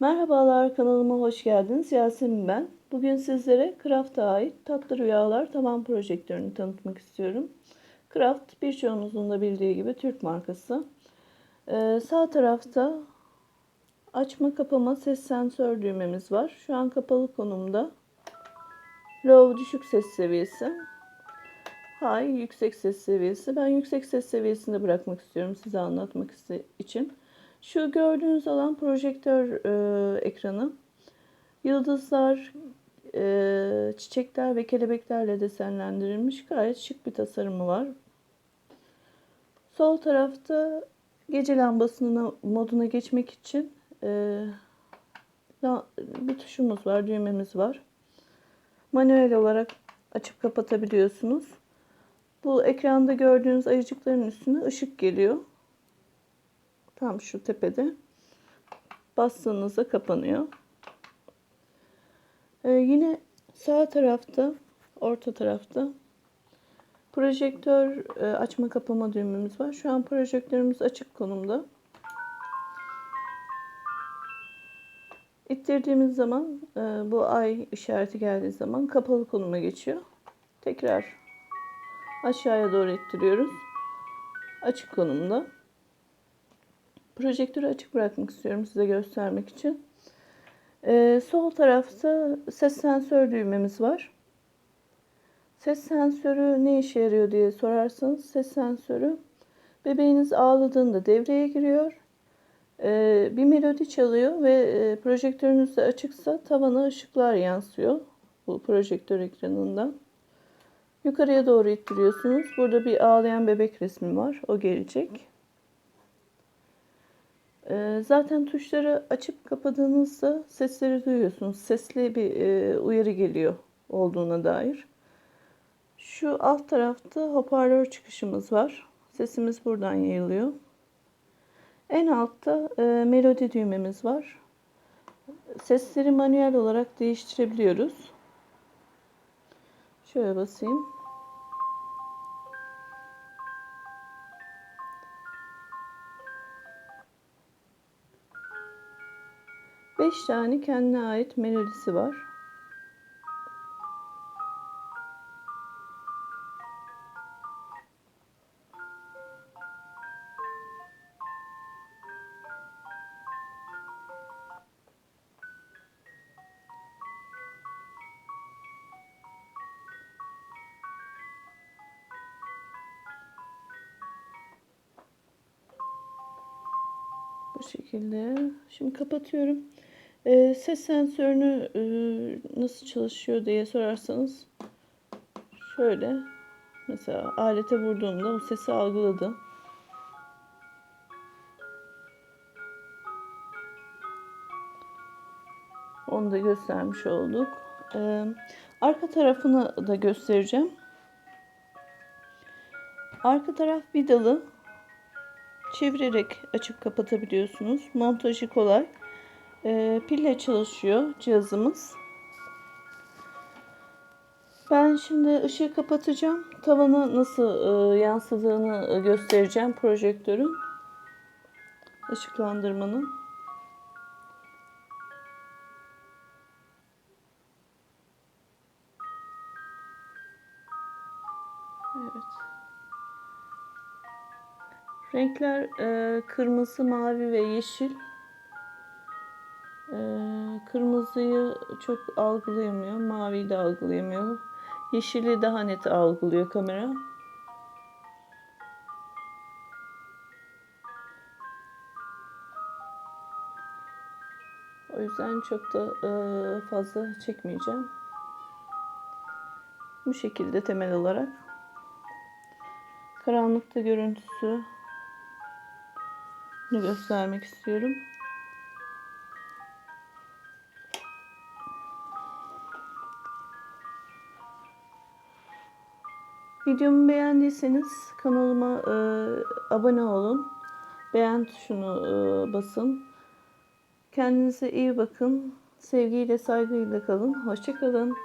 Merhabalar kanalıma hoş geldiniz. Yasemin ben. Bugün sizlere Craft'a ait Tatlı Rüyalar tavan projektörünü tanıtmak istiyorum. Craft birçoğunuzun da bildiği gibi Türk markası. Ee, sağ tarafta açma kapama ses sensör düğmemiz var. Şu an kapalı konumda. Low düşük ses seviyesi. High yüksek ses seviyesi. Ben yüksek ses seviyesinde bırakmak istiyorum size anlatmak için. Şu gördüğünüz alan projektör e, ekranı. Yıldızlar, e, çiçekler ve kelebeklerle desenlendirilmiş gayet şık bir tasarımı var. Sol tarafta gece lambasının moduna geçmek için e, bir tuşumuz var, düğmemiz var. Manuel olarak açıp kapatabiliyorsunuz. Bu ekranda gördüğünüz ayıcıkların üstüne ışık geliyor. Tam şu tepede. Bastığınızda kapanıyor. Ee, yine sağ tarafta, orta tarafta projektör e, açma kapama düğmemiz var. Şu an projektörümüz açık konumda. İttirdiğimiz zaman e, bu ay işareti geldiği zaman kapalı konuma geçiyor. Tekrar aşağıya doğru ittiriyoruz. Açık konumda. Projektörü açık bırakmak istiyorum size göstermek için. Ee, sol tarafta ses sensör düğmemiz var. Ses sensörü ne işe yarıyor diye sorarsanız ses sensörü bebeğiniz ağladığında devreye giriyor. Ee, bir melodi çalıyor ve e, projektörünüz de açıksa tavana ışıklar yansıyor bu projektör ekranından. Yukarıya doğru ittiriyorsunuz. Burada bir ağlayan bebek resmi var. O gelecek. Ee, zaten tuşları açıp kapadığınızda sesleri duyuyorsunuz. Sesli bir e, uyarı geliyor olduğuna dair. Şu alt tarafta hoparlör çıkışımız var. Sesimiz buradan yayılıyor. En altta e, melodi düğmemiz var. Sesleri manuel olarak değiştirebiliyoruz. Şöyle basayım. 5 tane kendine ait melodisi var. Bu şekilde. Şimdi kapatıyorum. E, ses sensörünü e, nasıl çalışıyor diye sorarsanız şöyle mesela alete vurduğumda o sesi algıladı. Onu da göstermiş olduk. Ee, arka tarafını da göstereceğim. Arka taraf vidalı. Çevirerek açıp kapatabiliyorsunuz. Montajı kolay. E, pille çalışıyor cihazımız. Ben şimdi ışığı kapatacağım. Tavana nasıl e, yansıdığını göstereceğim projektörün. Işıklandırmanın. Evet. Renkler e, kırmızı, mavi ve yeşil. Kırmızıyı çok algılayamıyor. Maviyi de algılayamıyor. Yeşili daha net algılıyor kamera. O yüzden çok da e, fazla çekmeyeceğim. Bu şekilde temel olarak. Karanlıkta görüntüsü göstermek istiyorum. Videomu beğendiyseniz kanalıma e, abone olun. Beğen tuşunu e, basın. Kendinize iyi bakın. Sevgiyle, saygıyla kalın. Hoşçakalın.